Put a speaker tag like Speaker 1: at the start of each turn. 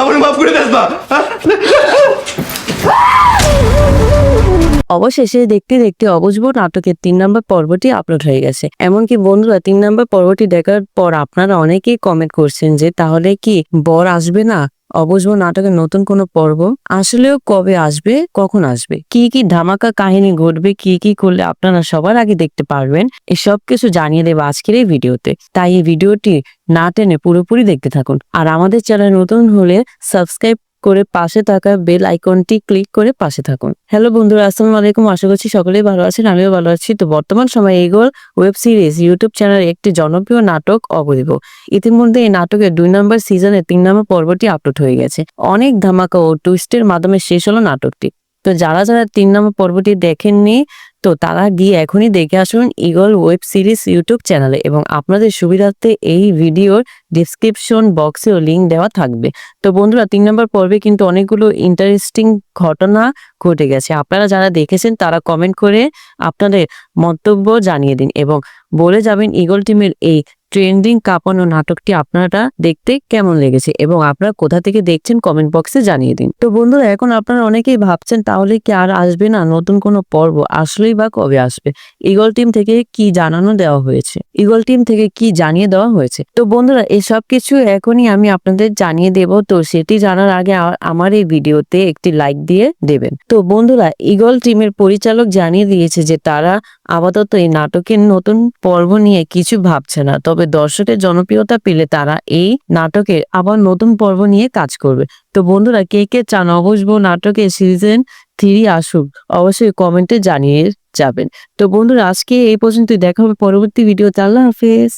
Speaker 1: আমার মাফ করে
Speaker 2: অবশেষে দেখতে দেখতে অবুঝব নাটকের তিন নম্বর পর্বটি আপলোড হয়ে গেছে। এমনকি বন্ধুরা, তিন নম্বর পর্বটি দেখার পর আপনারা অনেকেই কমেন্ট করছেন যে তাহলে কি বর আসবে না? অবুঝব নাটকের নতুন কোনো পর্ব আসলেও কবে আসবে, কখন আসবে, কি কি ধামাকা কাহিনী ঘটবে, কি কি করলে আপনারা সবার আগে দেখতে পারবেন, এসব কিছু জানিয়ে দেবো আজকের এই ভিডিওতে। তাই এই ভিডিওটি না টেনে পুরোপুরি দেখতে থাকুন। আর আমাদের চ্যানেল নতুন হলে সাবস্ক্রাইব করে পাশে থাকা বেল আইকনটি ক্লিক করে পাশে থাকুন। হ্যালো বন্ধুরা, আসসালামু আলাইকুম। আশা করছি সকলেই ভালো আছেন, আমিও ভালো আছি। তো বর্তমান সময়ে এগোল ওয়েব সিরিজ ইউটিউব চ্যানেলে একটি জনপ্রিয় নাটক অবদিব ইতিমধ্যে এই নাটকের দুই নম্বর সিজনে তিন নম্বর পর্বটি আপলোড হয়ে গেছে। অনেক ধামাকা ও টুইস্টের মাধ্যমে শেষ হলো নাটকটি। তো যারা যারা তিন নম্বর পর্বটি দেখেননি, তো তারা গিয়ে এখনই দেখে আসুন ইগল ওয়েব সিরিজ ইউটিউব চ্যানেলে এবং আপনাদের সুবিধার্থে এই ভিডিওর ডিসক্রিপশন বক্সেও লিঙ্ক দেওয়া থাকবে। তো বন্ধুরা, তিন নম্বর পর্বে কিন্তু অনেকগুলো ইন্টারেস্টিং ঘটনা ঘটে গেছে। আপনারা যারা দেখেছেন, তারা কমেন্ট করে আপনাদের মন্তব্য জানিয়ে দিন এবং বলে যাবেন ইগল টিমের এই ট্রেন্ডিং কাঁপানো নাটকটি আপনারা দেখতে কেমন লেগেছে এবং আপনারা কোথা থেকে দেখছেন কমেন্ট বক্সে জানিয়ে দিন। তো বন্ধুরা, এখন আপনারা অনেকেই ভাবছেন তাহলে কি আর আসবে না নতুন কোনো পর্ব? আসলেই বা কবে আসবে? ইগল টিম থেকে কি জানানো দেওয়া হয়েছে? ইগল টিম থেকে কি জানিয়ে দেওয়া হয়েছে? তো বন্ধুরা, এসব কিছু এখনই আমি আপনাদের জানিয়ে দেব। তো সেটি জানার আগে আমার এই ভিডিওতে একটি লাইক দিয়ে দেবেন। তো বন্ধুরা ইগল টিমের পরিচালক জানিয়ে দিয়েছে যে তারা আপাতত এই নাটকের নতুন পর্ব নিয়ে কিছু ভাবছে না। তবে দর্শকের জনপ্রিয়তা পেলে তারা এই নাটকে আবার নতুন পর্ব নিয়ে কাজ করবে। তো বন্ধুরা, কে কে চান অবসব নাটকের সিজন থ্রি আসুক, অবশ্যই কমেন্টে জানিয়ে যাবেন। তো বন্ধুরা, আজকে এই পর্যন্তই। দেখা হবে পরবর্তী ভিডিও আল্লাহ হাফেজ।